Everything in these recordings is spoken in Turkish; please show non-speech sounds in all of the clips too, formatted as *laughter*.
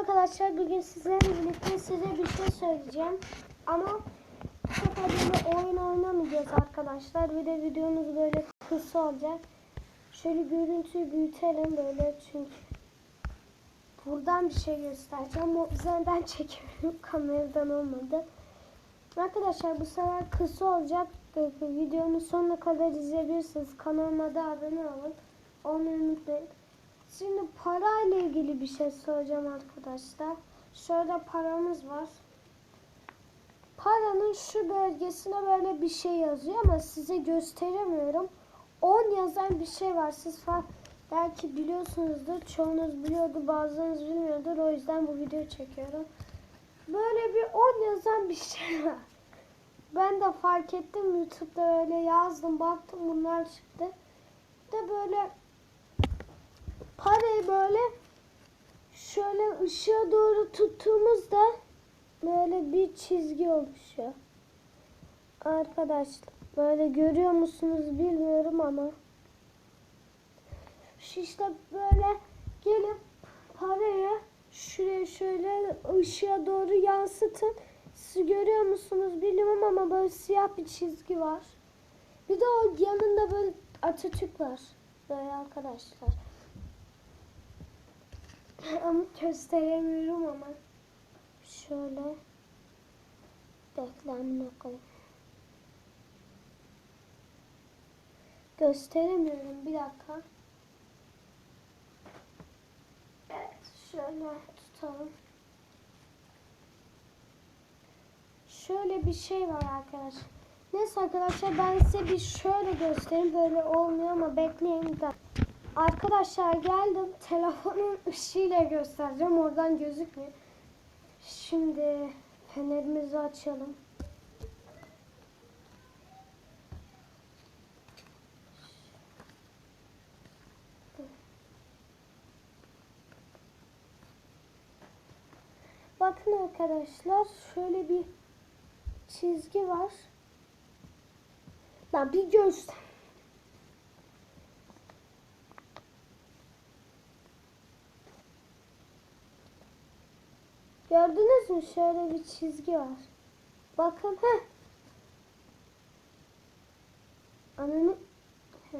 arkadaşlar bugün sizlerle birlikte size bir şey söyleyeceğim. Ama sefer böyle oyun oynamayacağız arkadaşlar. Bir de videomuz böyle kısa olacak. Şöyle görüntüyü büyütelim böyle çünkü buradan bir şey göstereceğim. O üzerinden *laughs* çekiyorum kameradan olmadı. Arkadaşlar bu sefer kısa olacak. Videonun sonuna kadar izleyebilirsiniz. Kanalıma da abone olun. Olmayı unutmayın. Şimdi parayla ilgili bir şey soracağım arkadaşlar. Şöyle paramız var. Paranın şu bölgesine böyle bir şey yazıyor ama size gösteremiyorum. 10 yazan bir şey var. Siz fa- belki biliyorsunuzdur. Çoğunuz biliyordu, bazılarınız bilmiyordur. O yüzden bu videoyu çekiyorum. Böyle bir 10 yazan bir şey var. Ben de fark ettim YouTube'da öyle yazdım baktım bunlar çıktı. Bir de böyle parayı böyle şöyle ışığa doğru tuttuğumuzda böyle bir çizgi oluşuyor. Arkadaşlar böyle görüyor musunuz bilmiyorum ama işte böyle gelip parayı şuraya şöyle ışığa doğru yansıtın. Siz görüyor musunuz bilmiyorum ama böyle siyah bir çizgi var. Bir de o yanında böyle Atatürk var. Böyle arkadaşlar. *laughs* ama gösteremiyorum ama. Şöyle. Bekleyin bakalım. Gösteremiyorum. Bir dakika. Evet. Şöyle tutalım. Şöyle bir şey var arkadaşlar. Neyse arkadaşlar ben size bir şöyle göstereyim. Böyle olmuyor ama bekleyin bir dakika. Arkadaşlar geldim. Telefonun ışığıyla göstereceğim. Oradan gözükmüyor. Şimdi fenerimizi açalım. Bakın arkadaşlar şöyle bir çizgi var. Ben bir göster. Gördünüz mü? Şöyle bir çizgi var. Bakın. Heh. Ananı. Heh.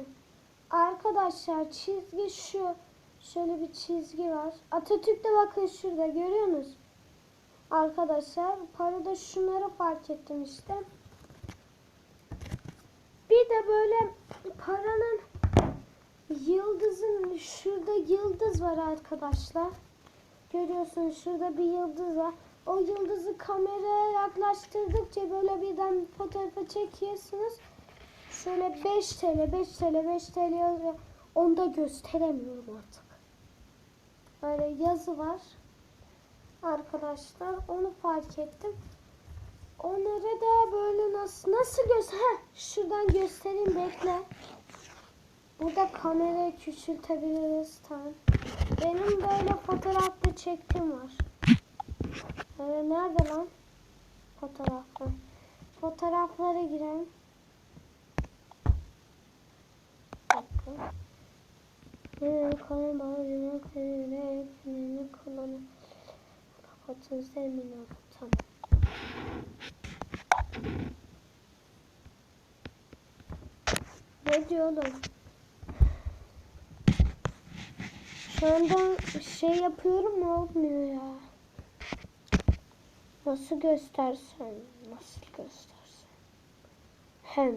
Arkadaşlar çizgi şu. Şöyle bir çizgi var. Atatürk'te bakın şurada görüyorsunuz. Arkadaşlar parada şunları fark ettim işte. Bir de böyle paranın yıldızın şurada yıldız var arkadaşlar. Görüyorsunuz şurada bir yıldız var. O yıldızı kameraya yaklaştırdıkça böyle birden fotoğrafı çekiyorsunuz. Şöyle 5 TL, 5 TL, 5 TL yazıyor. Onu da gösteremiyorum artık. Böyle yazı var. Arkadaşlar onu fark ettim. Onları da böyle nasıl nasıl göster? Heh, şuradan göstereyim bekle. Burada kamerayı küçültebiliriz tamam. Benim böyle fotoğrafta çektim var. Ee, nerede lan? Fotoğraflar. Fotoğraflara girelim. Bakın. Benim kanım bağırıyor, kanım hepsini kullanıyorum. Kapatın zemin Tamam. Ne diyorum? Şu anda şey yapıyorum mu olmuyor ya. Nasıl göstersen? Nasıl göstersen? Hem.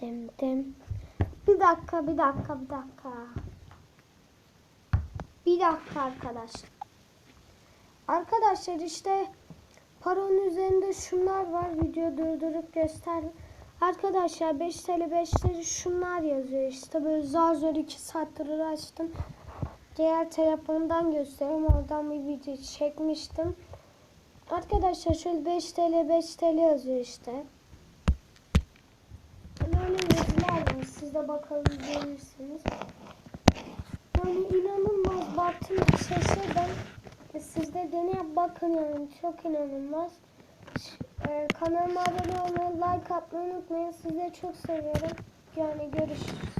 Dem dem. Bir dakika, bir dakika, bir dakika. Bir dakika arkadaşlar. Arkadaşlar işte paranın üzerinde şunlar var. Video durdurup göster. Arkadaşlar 5 TL 5 TL şunlar yazıyor işte böyle zar zor 2 saattir uğraştım. Diğer telefondan göstereyim oradan bir video çekmiştim. Arkadaşlar şöyle 5 TL 5 TL yazıyor işte. Böyle yazılar var. Siz de bakabilirsiniz. Yani inanılmaz baktım şaşırdım. E, Siz de deneye bakın yani çok inanılmaz. Ee, kanalıma abone olmayı, like atmayı unutmayın. Sizi çok seviyorum. Yani görüşürüz.